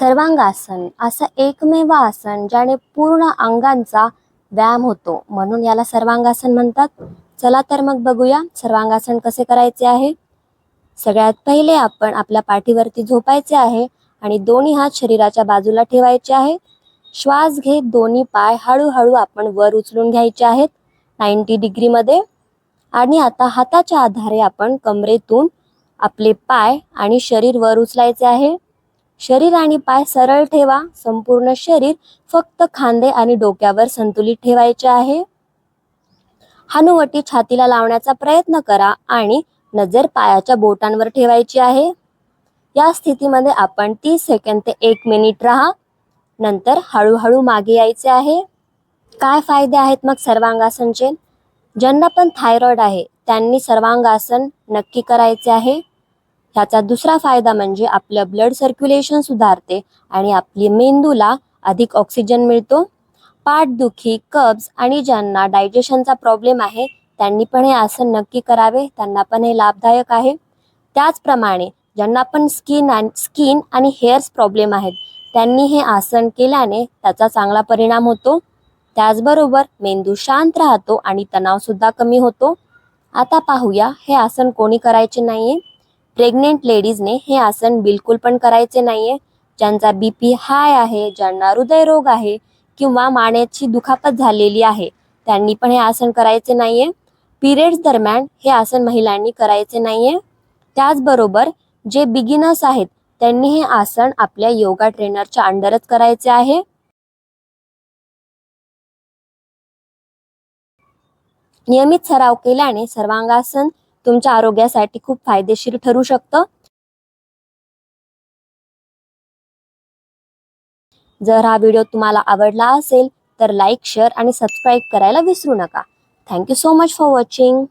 सर्वांगासन असं एकमेव आसन ज्याने पूर्ण अंगांचा व्यायाम होतो. म्हणून याला सर्वांगासन म्हणतात. चला तर मग बघूया सर्वांगासन कसे करायचे आहे. सगळ्यात पहिले आपण आपल्या पाठीवरती झोपायचे आहे आणि दोन्ही हात शरीराच्या बाजूला ठेवायचे आहे. श्वास घेत दोन्ही पाय हळूहळू आपण वर उचलून घ्यायचे आहेत. नाईन्टी डिग्रीमध्ये. आणि आता हाताच्या आधारे आपण कमरेतून आपले पाय आणि शरीर वर उचलायचे आहे. शरीर आणि पाय सरळ ठेवा. संपूर्ण शरीर फक्त खांदे आणि डोक्यावर संतुलित ठेवायचे आहे. हनुवटी छातीला लावण्याचा प्रयत्न करा आणि नजर पायाच्या बोटांवर ठेवायची आहे. या स्थितीमध्ये आपण तीस सेकंद ते एक मिनिट राहा. नंतर हळूहळू मागे यायचे आहे. काय फायदे आहेत मग सर्वांगासनचे? ज्यांना पण थायरॉइड आहे त्यांनी सर्वांगासन नक्की करायचे आहे. ह्याचा दुसरा फायदा म्हणजे आपलं ब्लड सर्क्युलेशन सुधारते आणि आपली मेंदूला अधिक ऑक्सिजन मिळतो. पाठदुखी कब्ज आणि ज्यांना डायजेशनचा प्रॉब्लेम आहे त्यांनी पण हे आसन नक्की करावे. त्यांना पण हे लाभदायक आहे. त्याचप्रमाणे ज्यांना पण स्किन आणि स्किन आणि हेअर्स प्रॉब्लेम आहेत त्यांनी हे आसन केल्याने त्याचा चांगला परिणाम होतो. त्याचबरोबर मेंदू शांत राहतो आणि तणावसुद्धा कमी होतो. आता पाहूया हे आसन कोणी करायचे नाहीये? प्रेग्नेंट लेडीजने हे आसन बिलकुल पण करायचे नाहीये. ज्यांचा बी पी हाय आहे ज्यांना हृदयरोग आहे किंवा मानेची दुखापत झालेली आहे त्यांनी पण हे आसन करायचे नाहीये. पिरियड्स दरम्यान हे आसन महिलांनी करायचे नाहीये. त्याचबरोबर जे बिगिनर्स आहेत त्यांनी हे आसन आपल्या योगा ट्रेनरच्या अंडरच करायचे आहे. नियमित सराव केल्याने सर्वांगासन तुमच्या आरोग्यासाठी खूप फायदेशीर ठरू शकतं. जर हा व्हिडिओ तुम्हाला आवडला असेल तर लाईक शेअर आणि सबस्क्राईब करायला विसरू नका. Thank you so much for watching.